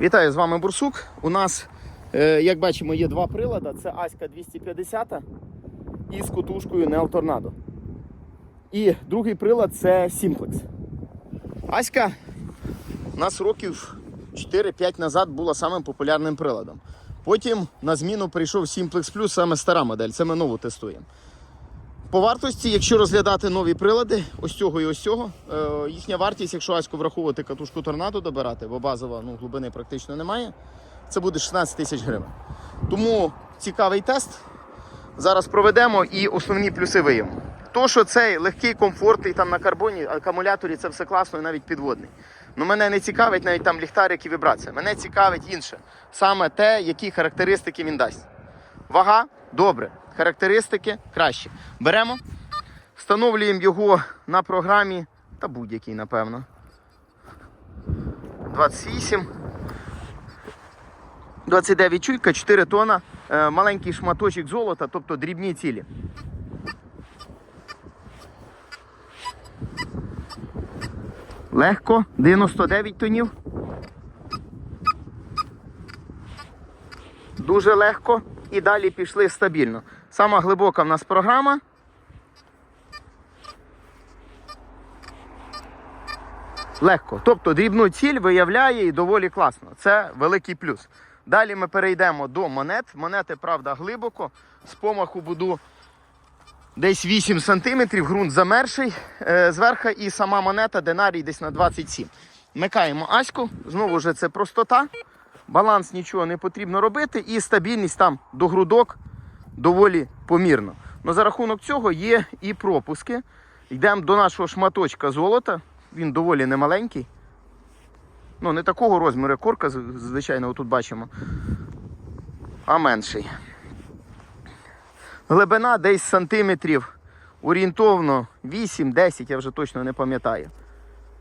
Вітаю, з вами Бурсук. У нас, е, як бачимо, є два прилади. Це Аська 250 із котушкою Neo Tornado. І другий прилад це Simplex. Аська у нас років 4-5 назад була самим популярним приладом. Потім на зміну прийшов Simplex Plus, саме стара модель. Це ми нову тестуємо. По вартості, якщо розглядати нові прилади, ось цього і ось цього, е, їхня вартість, якщо аську враховувати катушку торнадо добирати, бо базова ну, глибини практично немає, це буде 16 тисяч гривень. Тому цікавий тест. Зараз проведемо і основні плюси виявимо. То, що цей легкий, комфортний там на карбоні, акумуляторі це все класно і навіть підводний. Ну мене не цікавить навіть там ліхтарик і вібрація. Мене цікавить інше. Саме те, які характеристики він дасть. Вага добре. Характеристики краще. Беремо, встановлюємо його на програмі, та будь-який, напевно. 28. 29 чуйка, 4 тона, е, маленький шматочок золота, тобто дрібні цілі. Легко, 99 тонів. Дуже легко і далі пішли стабільно. Сама глибока в нас програма. Легко. Тобто дрібну ціль виявляє і доволі класно. Це великий плюс. Далі ми перейдемо до монет. Монети, правда, глибоко. З помаху буду десь 8 см, ґрунт замерший е, зверху, і сама монета динарій десь на 27. Микаємо аську, знову ж це простота. Баланс нічого не потрібно робити, і стабільність там до грудок доволі помірно. Но за рахунок цього є і пропуски. Йдемо до нашого шматочка золота. Він доволі немаленький. Ну, не такого розміру, як корка, звичайно, тут бачимо, а менший. Глибина десь сантиметрів орієнтовно 8-10, я вже точно не пам'ятаю.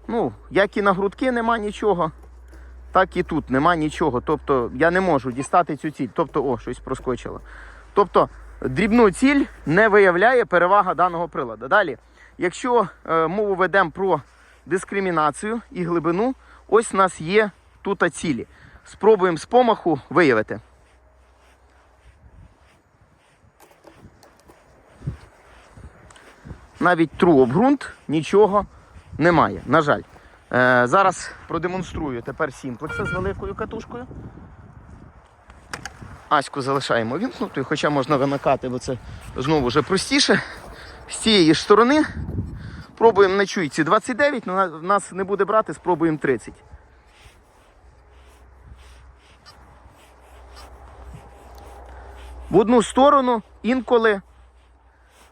Ну, як і на грудки нема нічого, так і тут нема нічого. Тобто я не можу дістати цю ціль. Тобто, о, щось проскочило. Тобто дрібну ціль не виявляє перевага даного приладу. Далі, якщо е, мову ведемо про дискримінацію і глибину, ось у нас є тут цілі. Спробуємо з помаху виявити. Навіть тру обґрунт нічого немає. На жаль. Е, зараз продемонструю тепер сімплекса з великою катушкою. Аську залишаємо вімкнутою, хоча можна вимикати, бо це знову вже простіше. З цієї ж сторони пробуємо на чуйці 29, але в нас не буде брати, спробуємо 30. В одну сторону інколи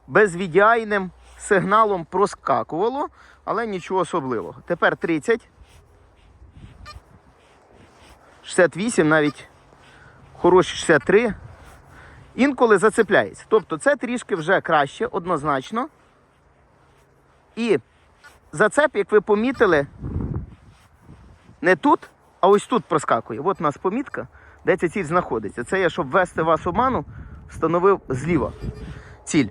безвідяйним сигналом проскакувало, але нічого особливого. Тепер 30. 68 навіть хороші 63. Інколи зацепляється. Тобто це трішки вже краще, однозначно. І зацеп, як ви помітили, не тут, а ось тут проскакує. От у нас помітка, де ця ціль знаходиться. Це я, щоб ввести вас в обману, встановив зліва ціль.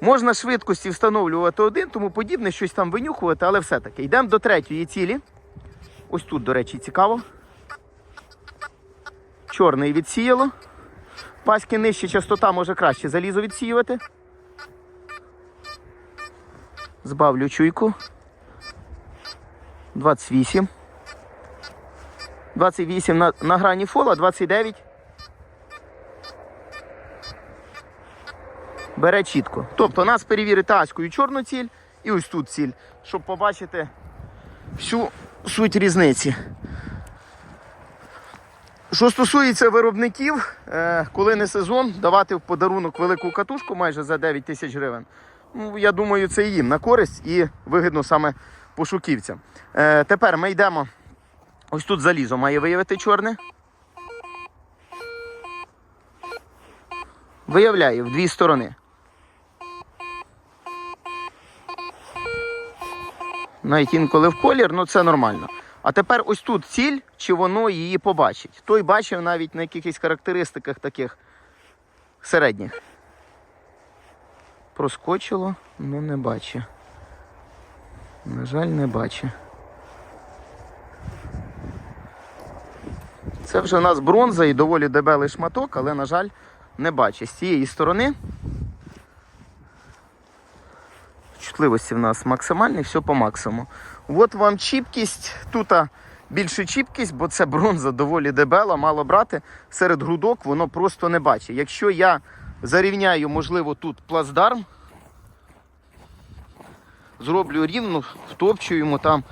Можна швидкості встановлювати один, тому подібне, щось там винюхувати, але все-таки. Йдемо до третьої цілі. Ось тут, до речі, цікаво. Чорний відсіяло. Паськи нижче частота може краще залізо відсіювати. Збавлю чуйку. 28. 28 на, на грані фола, 29. Бере чітко. Тобто нас перевірити аською чорну ціль і ось тут ціль, щоб побачити всю суть різниці. Що стосується виробників, е, коли не сезон, давати в подарунок велику катушку майже за 9 тисяч гривень. Ну, я думаю, це їм на користь і вигідно саме пошуківцям. Е, Тепер ми йдемо. Ось тут залізо має виявити чорне. Виявляє в дві сторони. Навіть інколи в колір, ну це нормально. А тепер ось тут ціль, чи воно її побачить. Той бачив навіть на якихось характеристиках таких середніх. Проскочило, ну не бачить. На жаль, не бачить. Це вже у нас бронза і доволі дебелий шматок, але, на жаль, не бачить. З цієї сторони чутливості в нас максимальні, все по максимуму. От вам чіпкість. Тут більше чіпкість, бо це бронза доволі дебела, мало брати. Серед грудок воно просто не бачить. Якщо я зарівняю, можливо, тут плацдарм, зроблю рівно, втопчуємо там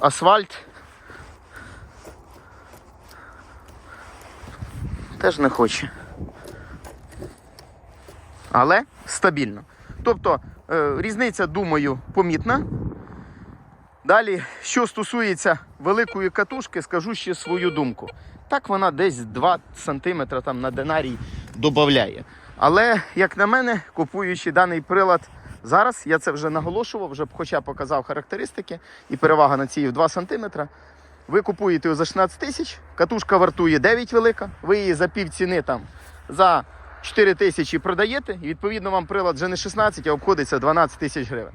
асфальт. Теж не хоче. Але стабільно. Тобто е, різниця, думаю, помітна. Далі, що стосується великої катушки, скажу ще свою думку. Так вона десь 2 см там на динарій додає. Але, як на мене, купуючи даний прилад зараз, я це вже наголошував, вже хоча показав характеристики і перевага на цій в 2 см. Ви купуєте його за 16 тисяч, катушка вартує 9 велика, ви її за пів ціни там за 4 тисячі продаєте, і відповідно вам прилад вже не 16, а обходиться 12 тисяч гривень.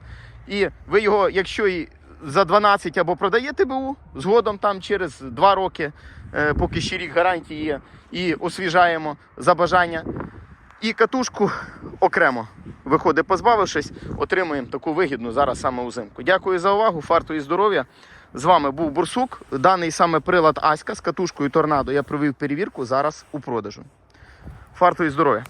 І ви його, якщо і за 12 або продаєте БУ, згодом там через 2 роки, е, поки ще рік гарантії є, і освіжаємо за бажання. І катушку окремо виходить, позбавившись, отримуємо таку вигідну зараз саме узимку. Дякую за увагу, фарту і здоров'я. З вами був Бурсук. Даний саме прилад Аська з катушкою торнадо я провів перевірку зараз у продажу. Фарту і здоров'я!